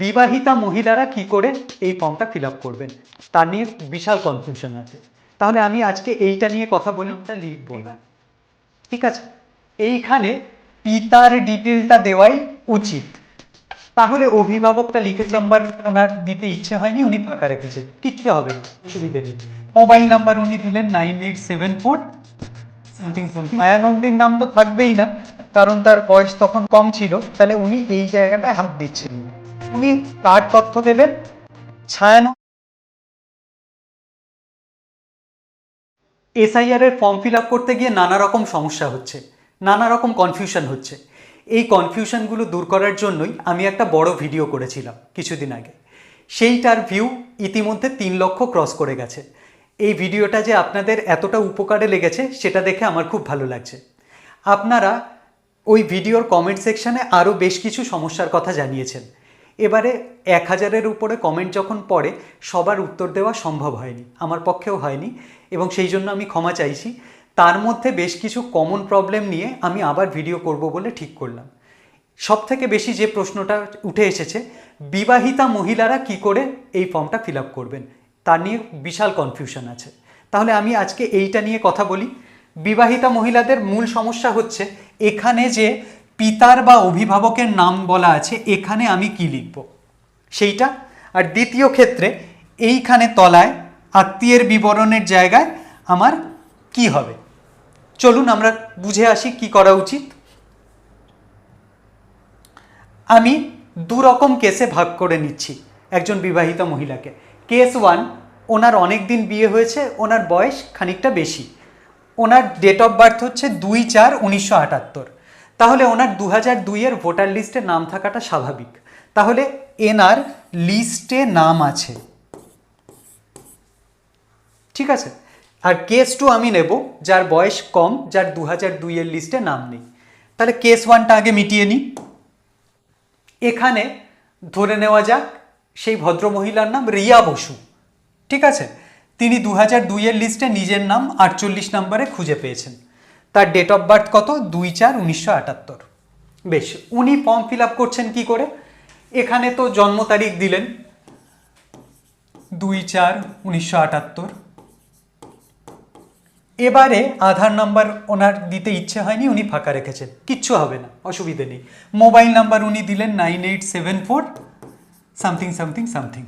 বিবাহিতা মহিলারা কি করে এই ফর্মটা ফিল আপ করবেন? তা নিয়ে বিশাল কনফিউশন আছে। তাহলে আমি আজকে এইটা নিয়ে কথা বলে লিখব না। ঠিক আছে? এইখানে পিতার ডিটেলটা দেওয়াই উচিত। তাহলে অভিভাবকটা লিখে নাম্বার ওনার দিতে ইচ্ছে হয়নি, উনি ফাঁকা রেখেছেন কিচ্ছু হবে নেই। মোবাইল নাম্বার উনি দিলেন nine eight seven four something নাম তো থাকবেই না, কারণ তার বয়স তখন কম ছিল। তাহলে উনি এই জায়গাটায় হাত দিচ্ছেন। উনি কার তথ্য দেবেন ছায়ান এসআইআর এর ফর্ম ফিল আপ করতে গিয়ে নানা রকম সমস্যা হচ্ছে, নানা রকম কনফিউশন হচ্ছে। এই কনফিউশনগুলো দূর করার জন্যই আমি একটা বড় ভিডিও করেছিলাম কিছুদিন আগে। সেইটার ভিউ ইতিমধ্যে তিন লক্ষ ক্রস করে গেছে। এই ভিডিওটা যে আপনাদের এতটা উপকারে লেগেছে, সেটা দেখে আমার খুব ভালো লাগছে। আপনারা ওই ভিডিওর কমেন্ট সেকশনে আরও বেশ কিছু সমস্যার কথা জানিয়েছেন। এবারে এক হাজারের উপরে কমেন্ট যখন পড়ে, সবার উত্তর দেওয়া সম্ভব হয়নি, আমার পক্ষেও হয়নি এবং সেই জন্য আমি ক্ষমা চাইছি। তার মধ্যে বেশ কিছু কমন প্রবলেম নিয়ে আমি আবার ভিডিও করব বলে ঠিক করলাম। সব থেকে বেশি যে প্রশ্নটা উঠে এসেছে, বিবাহিতা মহিলারা কি করে এই ফর্মটা ফিল আপ করবেন? তা নিয়ে বিশাল কনফিউশন আছে। তাহলে আমি আজকে এইটা নিয়ে কথা বলি। বিবাহিতা মহিলাদের মূল সমস্যা হচ্ছে, এখানে যে পিতার বা অভিভাবকের নাম বলা আছে, এখানে আমি কি লিখব? সেইটা? আর দ্বিতীয় ক্ষেত্রে, এইখানে তলায়, আত্মীয়ের বিবরণের জায়গায় আমার কি হবে? চলুন আমরা বুঝে আসি কি করা উচিত। আমি দু রকম কেসে ভাগ করে নিচ্ছি একজন বিবাহিত মহিলাকে। কেস ওয়ান, ওনার অনেক দিন বিয়ে হয়েছে, ওনার বয়স খানিকটা বেশি। ওনার ডেট অফ বার্থ হচ্ছে দুই চার উনিশশো আটাত্তর। তাহলে ওনার দু হাজার দুইয়ের ভোটার লিস্টে নাম থাকাটা স্বাভাবিক। তাহলে এনার লিস্টে নাম আছে। ঠিক আছে? আর কেস টু আমি নেব, যার বয়স কম, যার দু হাজার দুইয়ের লিস্টে নাম নেই। তাহলে কেস ওয়ানটা আগে মিটিয়ে নিই। এখানে ধরে নেওয়া যাক, সেই ভদ্রমহিলার নাম রিয়া বসু। ঠিক আছে? তিনি দু হাজার দুইয়ের লিস্টে নিজের নাম আটচল্লিশ নম্বরে খুঁজে পেয়েছেন। তার ডেট অফ বার্থ কত? দুই চার উনিশশো আটাত্তর। বেশ, উনি ফর্ম ফিল আপ করছেন কি করে? এখানে তো জন্ম তারিখ দিলেন। দুই চার উনিশশো আটাত্তর। এবারে আধার নাম্বার ওনার দিতে ইচ্ছে হয়নি, উনি ফাঁকা রেখেছেন। কিচ্ছু হবে না, অসুবিধে নেই। মোবাইল নাম্বার উনি দিলেন nine eight seven four something something something.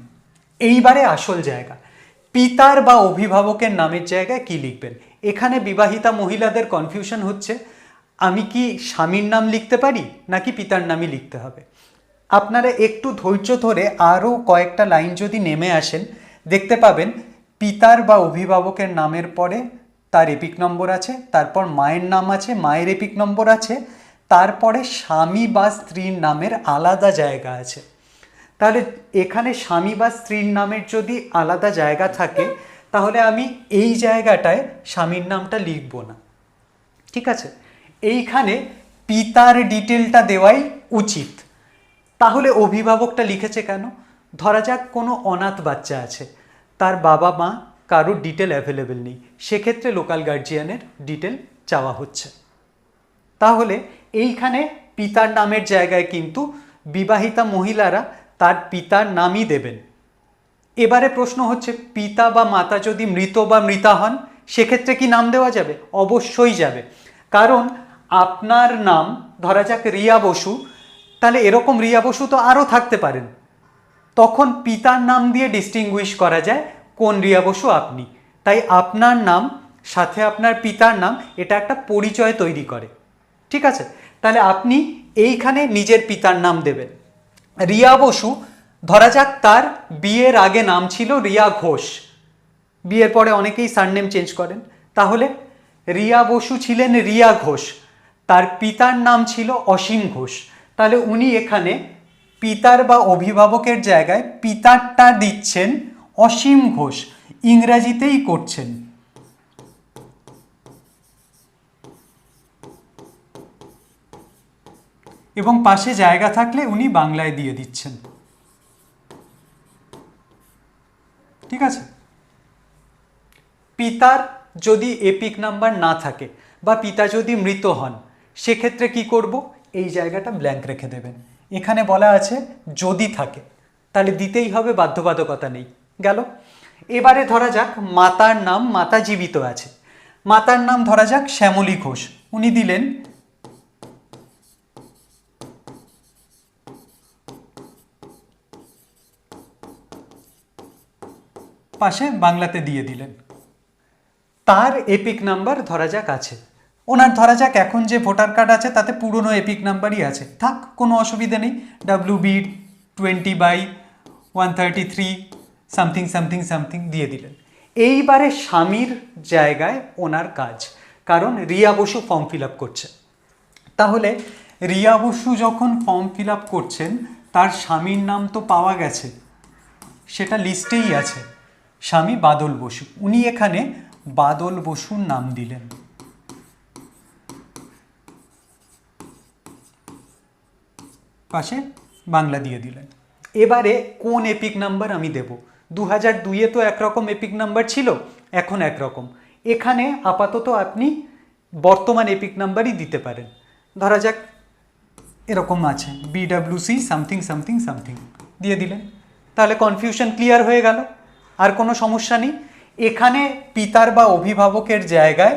এইবারে আসল জায়গা। পিতার বা অভিভাবকের নামের জায়গায় কি লিখবেন? এখানে বিবাহিতা মহিলাদের কনফিউশন হচ্ছে। আমি কি স্বামীর নাম লিখতে পারি নাকি পিতার নামই লিখতে হবে? আপনারা একটু ধৈর্য ধরে আরও কয়েকটা লাইন যদি নেমে আসেন, দেখতে পাবেন পিতার বা অভিভাবকের নামের পরে তার এপিক নম্বর আছে, তারপর মায়ের নাম আছে, মায়ের এপিক নম্বর আছে, তারপরে স্বামী বা স্ত্রীর নামের আলাদা জায়গা আছে। তাহলে এখানে স্বামী বা স্ত্রীর নামের যদি আলাদা জায়গা থাকে, তাহলে আমি এই জায়গাটায় স্বামীর নামটা লিখব না। ঠিক আছে? এইখানে পিতার ডিটেলটা দেওয়াই উচিত। তাহলে অভিভাবকটা লিখেছে কেন? ধরা যাক কোনো অনাথ বাচ্চা আছে, তার বাবা মা কারোর ডিটেল অ্যাভেলেবেল নেই, সেক্ষেত্রে লোকাল গার্জিয়ানের ডিটেল চাওয়া হচ্ছে। তাহলে এইখানে পিতার নামের জায়গায় কিন্তু বিবাহিতা মহিলারা তার পিতার নামই দেবেন। এবারে প্রশ্ন হচ্ছে, পিতা বা মাতা যদি মৃত বা মৃতা হন, সেক্ষেত্রে কি নাম দেওয়া যাবে? অবশ্যই যাবে। কারণ আপনার নাম, ধরা যাক রিয়া বসু, তাহলে এরকম রিয়া বসু তো আরও থাকতে পারেন। তখন পিতার নাম দিয়ে ডিস্টিংগুইশ করা যায় কোন রিয়া বসু আপনি। তাই আপনার নাম, সাথে আপনার পিতার নাম, এটা একটা পরিচয় তৈরি করে। ঠিক আছে? তাহলে আপনি এইখানে নিজের পিতার নাম দেবেন। রিয়া বসু, ধরা যাক তার বিয়ের আগে নাম ছিল রিয়া ঘোষ। বিয়ের পরে অনেকেই সারনেম চেঞ্জ করেন। তাহলে রিয়া বসু ছিলেন রিয়া ঘোষ, তার পিতার নাম ছিল অসীম ঘোষ। তাহলে উনি এখানে পিতার বা অভিভাবকের জায়গায় পিতারটা দিচ্ছেন অসীম ঘোষ, ইংরাজিতেই করছেন। এবং পাশে জায়গা থাকলে উনি বাংলায় দিয়ে দিচ্ছেন। ঠিক আছে? পিতার যদি এপিক নাম্বার না থাকে বা পিতা যদি মৃত হন, সেক্ষেত্রে কি করব? এই জায়গাটা ব্ল্যাঙ্ক রেখে দেবেন। এখানে বলা আছে যদি থাকে, তাহলে দিতেই হবে, বাধ্যবাধকতা নেই। গেল? এবারে ধরা যাক মাতার নাম, মাতা জীবিত আছে। মাতার নাম ধরা যাক শ্যামলী ঘোষ। উনি দিলেন পাশে বাংলাতে দিয়ে দিলেন। তার এপিক নাম্বার ধরা যাক আছে। ওনার ধরা যাক এখন যে ভোটার কার্ড আছে, তাতে পুরনো এপিক নাম্বারই আছে। থাক, কোনো অসুবিধা নেই। W B twenty by one thirty three something something something দিয়ে দিলেন। এইবারে স্বামীর জায়গায় ওনার কাজ, কারণ Riya Basu form fill up করছে। তাহলে রিয়া বসু যখন ফর্ম ফিল আপ করছেন, তার স্বামীর নাম তো পাওয়া গেছে। সেটা লিস্টেই আছে। স্বামী বাদল বসু। উনি এখানে বাদল বসুর নাম দিলেন। পাশে বাংলা দিয়ে দিলেন। এবারে কোন এপিক নাম্বার আমি দেব? দু হাজার দুইয়ে তো একরকম এপিক নাম্বার ছিল, এখন একরকম। এখানে আপাতত আপনি বর্তমান এপিক নাম্বারই দিতে পারেন। ধরা যাক, এরকম আছে। বিডাব্লিউসি সামথিং সামথিং সামথিং দিয়ে দিলেন। তাহলে কনফিউশন ক্লিয়ার হয়ে গেল। আর কোনো সমস্যা নেই। এখানে পিতার বা অভিভাবকের জায়গায়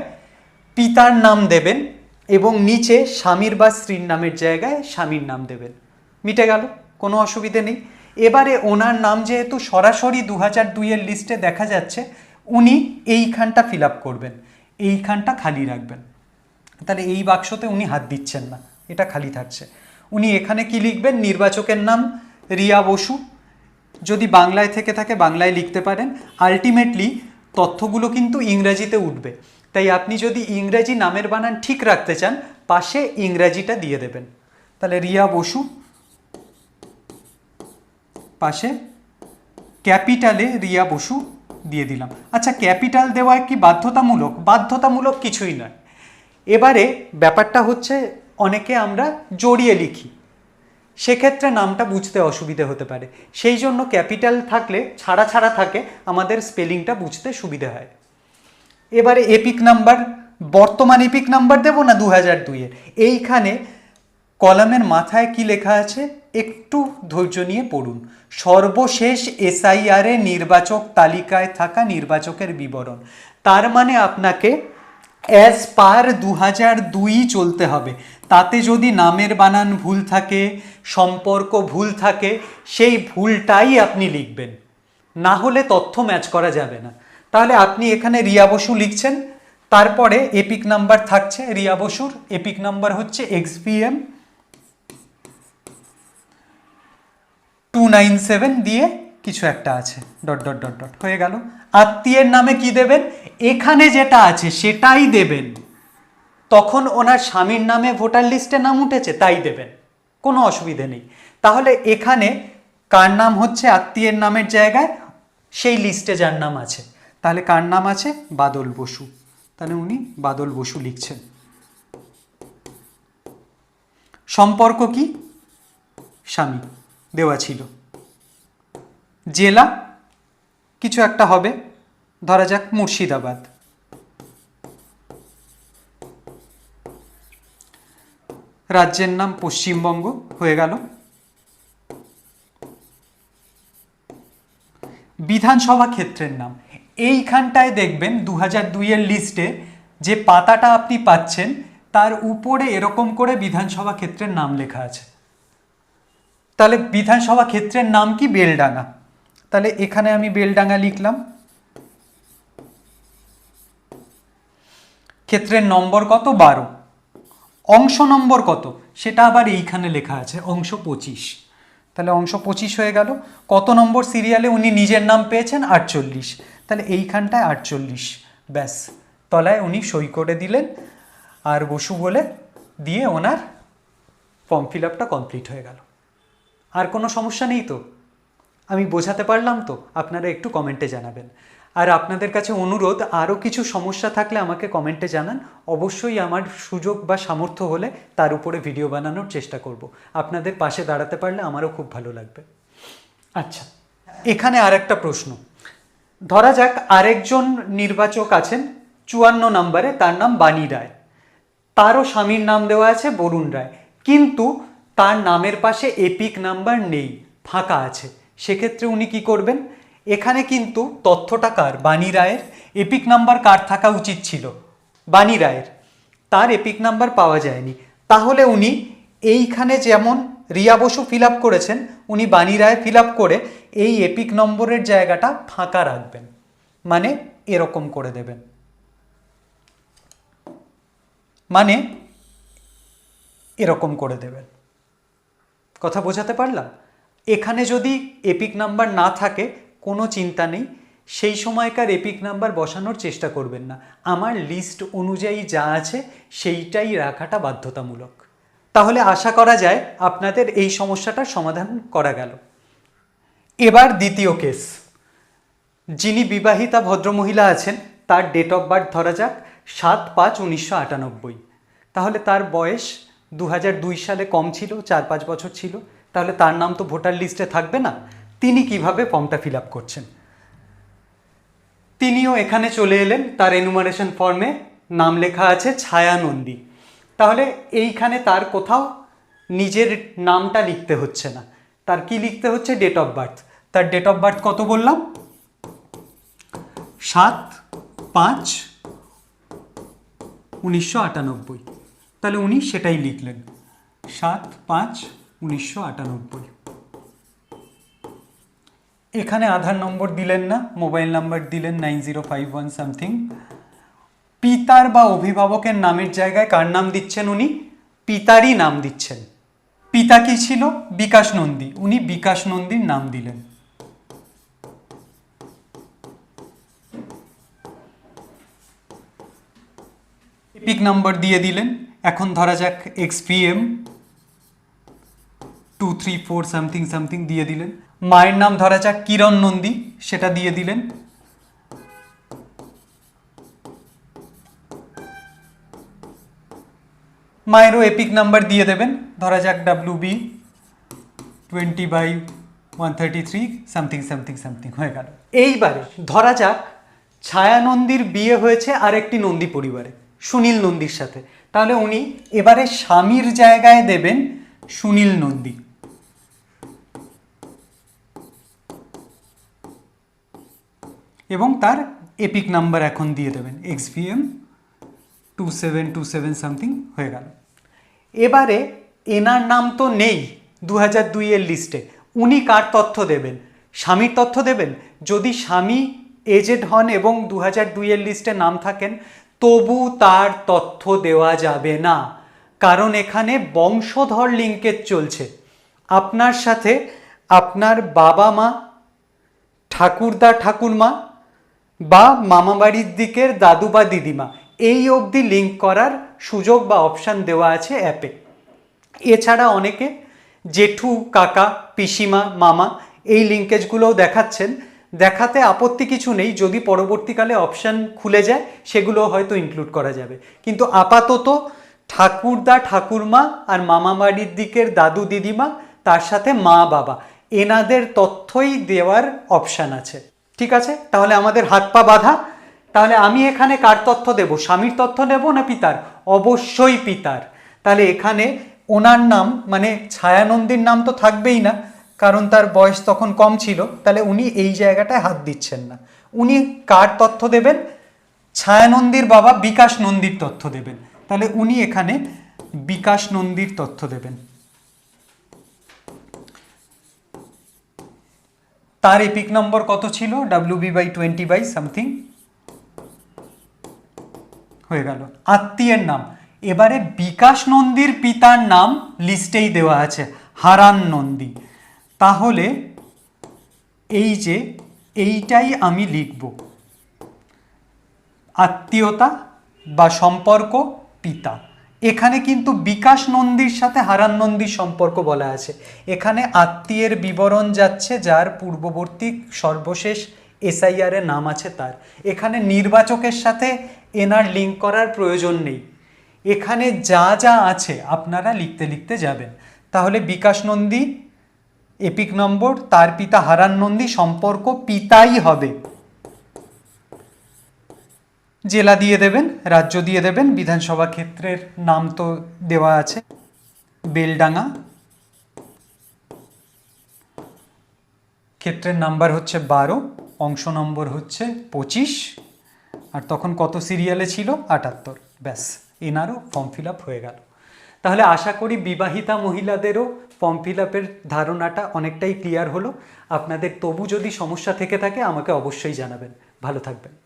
পিতার নাম দেবেন এবং নিচে স্বামীর বা স্ত্রীর নামের জায়গায় স্বামীর নাম দেবেন। মিটে গেল, কোনো অসুবিধে নেই। এবারে ওনার নাম যেহেতু সরাসরি দু হাজার দুইয়ের লিস্টে দেখা যাচ্ছে, উনি এইখানটা ফিল আপ করবেন, এইখানটা খালি রাখবেন। তাহলে এই বাক্সতে উনি হাত দিচ্ছেন না, এটা খালি থাকছে। উনি এখানে কি লিখবেন? নির্বাচকের নাম, রিয়া বসু। যদি বাংলায় থেকে থাকে, বাংলায় লিখতে পারেন। আলটিমেটলি তথ্যগুলো কিন্তু ইংরেজিতে উঠবে। তাই আপনি যদি ইংরেজি নামের বানান ঠিক রাখতে চান, পাশে ইংরেজিটা দিয়ে দেবেন। তাহলে রিয়া বসু, পাশে ক্যাপিটালে রিয়া বসু দিয়ে দিলাম। আচ্ছা ক্যাপিটাল দেওয়া কি বাধ্যতামূলক? বাধ্যতামূলক কিছুই নয়। এবারে ব্যাপারটা হচ্ছে, অনেকে আমরা জড়িয়ে লিখি। সেক্ষেত্রে নামটা বুঝতে অসুবিধে হতে পারে। সেই জন্য ক্যাপিটাল থাকলে ছাড়া ছাড়া থাকে, আমাদের স্পেলিংটা বুঝতে সুবিধে হয়। এবারে এপিক নাম্বার, বর্তমান এপিক নাম্বার দেবো না দু হাজার দুইয়ের এইখানে কলামের মাথায় কি লেখা আছে? একটু ধৈর্য নিয়ে পড়ুন। সর্বশেষ এসআইআর নির্বাচক তালিকায় থাকা নির্বাচকের বিবরণ। তার মানে আপনাকে অ্যাজ পার দু হাজার দুই চলতে হবে। তাতে যদি নামের বানান ভুল থাকে, সম্পর্ক ভুল থাকে, সেই ভুলটাই আপনি লিখবেন। না হলে তথ্য ম্যাচ করা যাবে না। তাহলে আপনি এখানে রিয়া বসু লিখছেন। তারপরে এপিক নাম্বার থাকছে, রিয়া বসুর। এপিক নাম্বার হচ্ছে এক্সপিএম টু নাইন সেভেন দিয়ে কিছু একটা আছে। Dot dot dot dot. হয়ে গেল। আত্মীয়ের নামে কি দেবেন? এখানে যেটা আছে, সেটাই দেবেন। তখন ওনার স্বামীর নামে ভোটার লিস্টে নাম উঠেছে, তাই দেবেন। কোনো অসুবিধে নেই। তাহলে এখানে কার নাম হচ্ছে? আত্মীয়ের নামের জায়গায়। সেই লিস্টে যার নাম আছে। তাহলে কার নাম আছে? বাদল বসু। তাহলে উনি বাদল বসু লিখছেন। সম্পর্ক কি? স্বামী। দেওয়া ছিল। জেলা, কিছু একটা হবে। ধরা যাক মুর্শিদাবাদ। রাজ্যের নাম পশ্চিমবঙ্গ হয়ে গেল। বিধানসভা ক্ষেত্রের নাম। এইখানটায় দেখবেন দু হাজার দুইয়ের লিস্টে যে পাতাটা আপনি পাচ্ছেন, তার উপরে এরকম করে বিধানসভা ক্ষেত্রের নাম লেখা আছে। তাহলে বিধানসভা ক্ষেত্রের নাম কি? বেলডাঙ্গা। তাহলে এখানে আমি বেলডাঙ্গা লিখলাম। ক্ষেত্রের নম্বর কত? বারো। অংশ নম্বর কত? সেটা আবার এইখানে লেখা আছে, অংশ পঁচিশ। তাহলে অংশ পঁচিশ হয়ে গেল। কত নম্বর সিরিয়ালে উনি নিজের নাম পেয়েছেন? আটচল্লিশ। তাহলে এইখানটায় আটচল্লিশ। ব্যাস, তলায় উনি সই করে দিলেন। আর বসু বলে দিয়ে ওনার ফর্ম ফিল আপটা কমপ্লিট হয়ে গেল। আর কোনো সমস্যা নেই তো? আমি বোঝাতে পারলাম তো আপনারা একটু কমেন্টে জানাবেন। আর আপনাদের কাছে অনুরোধ আরও কিছু সমস্যা থাকলে আমাকে কমেন্টে জানান। অবশ্যই আমার সুযোগ বা সামর্থ্য হলে তার উপরে ভিডিও বানানোর চেষ্টা করব। আপনাদের পাশে দাঁড়াতে পারলে আমারও খুব ভালো লাগবে। আচ্ছা। এখানে আর একটা প্রশ্ন। ধরা যাক আরেকজন নির্বাচক আছেন চুয়ান্ন নম্বরে তার নাম বাণী রায়। তারও স্বামীর নাম দেওয়া আছে বরুণ রায়। কিন্তু তার নামের পাশে এপিক নাম্বার নেই ফাঁকা আছে। সেক্ষেত্রে উনি কি করবেন? এখানে কিন্তু তথ্যটা কার? বাণী রায়ের। এপিক নাম্বার কার থাকা উচিত ছিল? বাণী রায়ের। তার এপিক নাম্বার পাওয়া যায়নি। তাহলে উনি এইখানে যেমন রিয়া বসু ফিল আপ করেছেন, উনি বাণী রায় ফিল আপ করে এই এপিক নম্বরের জায়গাটা ফাঁকা রাখবেন। মানে এরকম করে দেবেন। মানে এরকম করে দেবেন। কথা বোঝাতে পারলাম? এখানে যদি এপিক নাম্বার না থাকে, কোনো চিন্তা নেই। সেই সময়কার এপিক নাম্বার বসানোর চেষ্টা করবেন না। আমার লিস্ট অনুযায়ী যা আছে, সেইটাই রাখাটা বাধ্যতামূলক। তাহলে আশা করা যায় আপনাদের এই সমস্যাটার সমাধান করা গেল। এবার দ্বিতীয় কেস যিনি বিবাহিতা ভদ্রমহিলা আছেন, তার ডেট অফ বার্থ ধরা যাক, সাত পাঁচ উনিশশো আটানব্বই। তাহলে তার বয়স দু সালে কম ছিল, চার পাঁচ বছর ছিল। তাহলে তার নাম তো ভোটার লিস্টে থাকবে না। তিনি কীভাবে ফর্মটা ফিল আপ করছেন? তিনিও এখানে চলে এলেন, তার এনুমারেশন ফর্মে নাম লেখা আছে ছায়া নন্দী তাহলে এইখানে তার কোথাও নিজের নামটা লিখতে হচ্ছে না। তার কি লিখতে হচ্ছে? ডেট অফ বার্থ তার ডেট অফ বার্থ কত বললাম? সাত পাঁচ উনিশশো আটানব্বই। তাহলে উনি সেটাই লিখলেন। সাত পাঁচ উনিশশো আটানব্বই। এখানে আধার নম্বর দিলেন না, মোবাইল নাম্বার দিলেন nine zero five one something. পিতার বা অভিভাবকের নামের জায়গায় কার নাম দিচ্ছেন উনি? পিতারই নাম দিচ্ছেন। পিতা কি ছিল? বিকাশ নন্দী। উনি বিকাশ নন্দীর নাম দিলেন। পিক নাম্বার দিয়ে দিলেন। এখন ধরা যাক XPM two three four something something দিয়ে দিলেন। মায়ের নাম ধরা যাক কিরণ নন্দী, সেটা দিয়ে দিলেন। মায়েরও এপিক নাম্বার দিয়ে দেবেন। ধরা যাক W B twenty by one thirty three something something something হয়ে গেল। এইবারে ধরা যাক ছায়া নন্দীর বিয়ে হয়েছে আরেকটি নন্দী পরিবারে, সুনীল নন্দীর সাথে। তাহলে উনি এবারে স্বামীর জায়গায় দেবেন সুনীল নন্দী। এবং তার এপিক নাম্বার এখন দিয়ে দেবেন X VM two seven two seven something হয়ে গেল। এবারে এনার নাম তো নেই দু হাজার দুইয়ের লিস্টে উনি কার তথ্য দেবেন? স্বামীর তথ্য দেবেন? যদি স্বামী এজেড হন এবং দু হাজার দুইয়ের লিস্টে নাম থাকেন, তবু তার তথ্য দেওয়া যাবে না। কারণ এখানে বংশধর লিঙ্কেজ চলছে। আপনার সাথে আপনার বাবা মা, ঠাকুরদা ঠাকুরমা বা মামাবাড়ির দিকের দাদু বা দিদিমা। এই অবধি লিঙ্ক করার সুযোগ বা অপশান দেওয়া আছে অ্যাপে এছাড়া অনেকে জেঠু, কাকা, পিসিমা, মামা এই লিঙ্কেজগুলোও দেখাচ্ছেন। দেখাতে আপত্তি কিছু নেই, যদি পরবর্তীকালে অপশান খুলে যায় সেগুলো হয়তো ইনক্লুড করা যাবে। কিন্তু আপাতত ঠাকুরদা, ঠাকুরমা আর মামা বাড়ির দিকের দাদু, দিদিমা, তার সাথে মা, বাবা, এনাদের তথ্যই দেওয়ার অপশান আছে। ঠিক আছে? তাহলে আমাদের হাত পা বাঁধা। তাহলে আমি এখানে কার তথ্য দেব? স্বামীর তথ্য নেব না পিতার? অবশ্যই পিতার। তাহলে এখানে ওনার নাম মানে ছায়ানন্দীর নাম তো থাকবেই না, কারণ তার বয়স তখন কম ছিল। তাহলে উনি এই জায়গাটায় হাত দিচ্ছেন না। উনি কার তথ্য দেবেন? ছায়ানন্দীর বাবা বিকাশ নন্দীর তথ্য দেবেন। তাহলে উনি এখানে বিকাশ নন্দীর তথ্য দেবেন। তার এপিক নম্বর কত ছিল? W B by twenty by something হয়ে গেল। আত্মীয়ের নাম। এবারে বিকাশ নন্দীর পিতার নাম লিস্টেই দেওয়া আছে, হারান নন্দী। তাহলে এই যে, এইটাই আমি লিখব। আত্মীয়তা বা সম্পর্ক, পিতা। এখানে কিন্তু বিকাশ নন্দীর সাথে হারান নন্দীর সম্পর্ক বলা আছে। এখানে আত্মীয়ের বিবরণ যাচ্ছে, যার পূর্ববর্তী সর্বশেষ এসআইআর এর নাম আছে তার। এখানে নির্বাচকের সাথে এনার লিঙ্ক করার প্রয়োজন নেই। এখানে যা যা আছে আপনারা লিখতে লিখতে যাবেন। তাহলে বিকাশ নন্দী, এপিক নম্বর, তার পিতা হারান নন্দী, সম্পর্ক পিতাই হবে। জেলা দিয়ে দেবেন, রাজ্য দিয়ে দেবেন, বিধানসভা ক্ষেত্রের নাম তো দেওয়া আছে। বেলডাঙ্গা। ক্ষেত্রের নাম্বার হচ্ছে বারো, অংশ নম্বর হচ্ছে পঁচিশ, আর তখন কত সিরিয়ালে ছিল? আটাত্তর। ব্যাস, এনারও ফর্ম ফিল হয়ে গেল। তাহলে আশা করি বিবাহিতা মহিলাদেরও ফর্ম ফিল ধারণাটা অনেকটাই ক্লিয়ার হলো। আপনাদের তবু যদি সমস্যা থেকে থাকে, আমাকে অবশ্যই জানাবেন। ভালো থাকবেন।